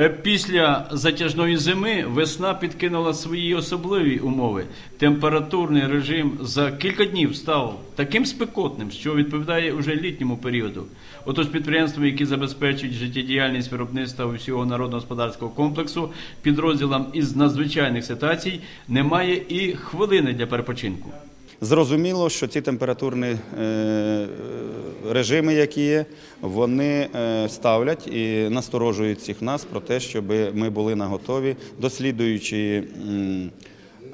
Е, Після затяжної зими весна підкинула свої особливі умови. Температурний режим за кілька днів став таким спекотним, що відповідає уже літньому періоду. Отож, підприємства, які забезпечують життєдіяльність виробництва усього народно-господарського комплексу, підрозділам із надзвичайних ситуацій немає і хвилини для перепочинку. Зрозуміло, що ці температурні е, режими, які є, вони е, ставлять і насторожують всіх нас про те, щоб ми були наготові, дослідуючи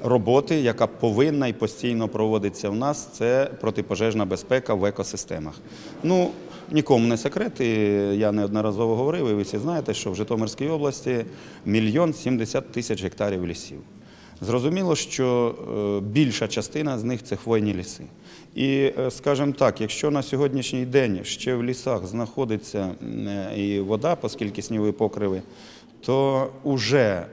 роботи, яка повинна і постійно проводиться в нас, це протипожежна безпека в екосистемах. Ну, нікому не секрет, і я неодноразово говорив, і ви всі знаєте, що в Житомирській області мільйон сімдесят тисяч гектарів лісів. Зрозуміло, що е, більша частина з них це хвойні ліси. І, е, скажімо так, якщо на сьогоднішній день ще в лісах знаходиться е, і вода, оскільки снігові покриви, то вже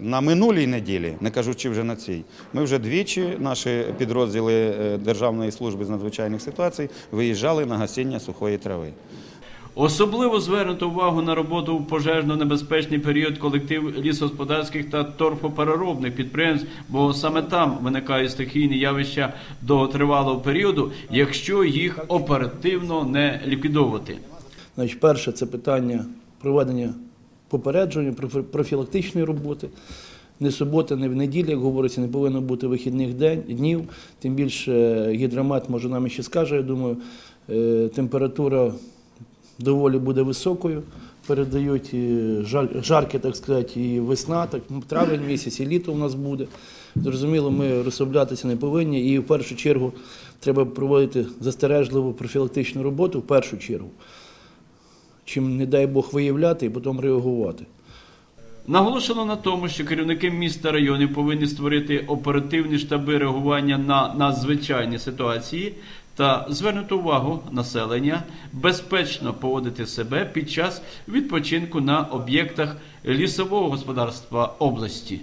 на минулій неділі, не кажучи вже на цій, ми вже двічі, наші підрозділи Державної служби з надзвичайних ситуацій, виїжджали на гасіння сухої трави. Особливо звернуто увагу на роботу в пожежно-небезпечний період колектив лісогосподарських та торфопереробних підприємств, бо саме там виникають стихійні явища довготривалого періоду, якщо їх оперативно не ліквідовувати. Значить, перше це питання проведення попередження, профі- профілактичної роботи. Не субота, не в неділю, як говориться, не повинно бути вихідних день, днів. Тим більше гідромет, може, нам ще скаже, я думаю, е, температура доволі буде високою. Передають жар- жарки, так сказати, і весна, так ну, травень місяць, і літо у нас буде. Зрозуміло, ми розслаблятися не повинні. І в першу чергу треба проводити застережливу профілактичну роботу в першу чергу чим, не дай Бог, виявляти і потім реагувати. Наголошено на тому, що керівники міст та районів повинні створити оперативні штаби реагування на надзвичайні ситуації та звернути увагу населення безпечно поводити себе під час відпочинку на об'єктах лісового господарства області.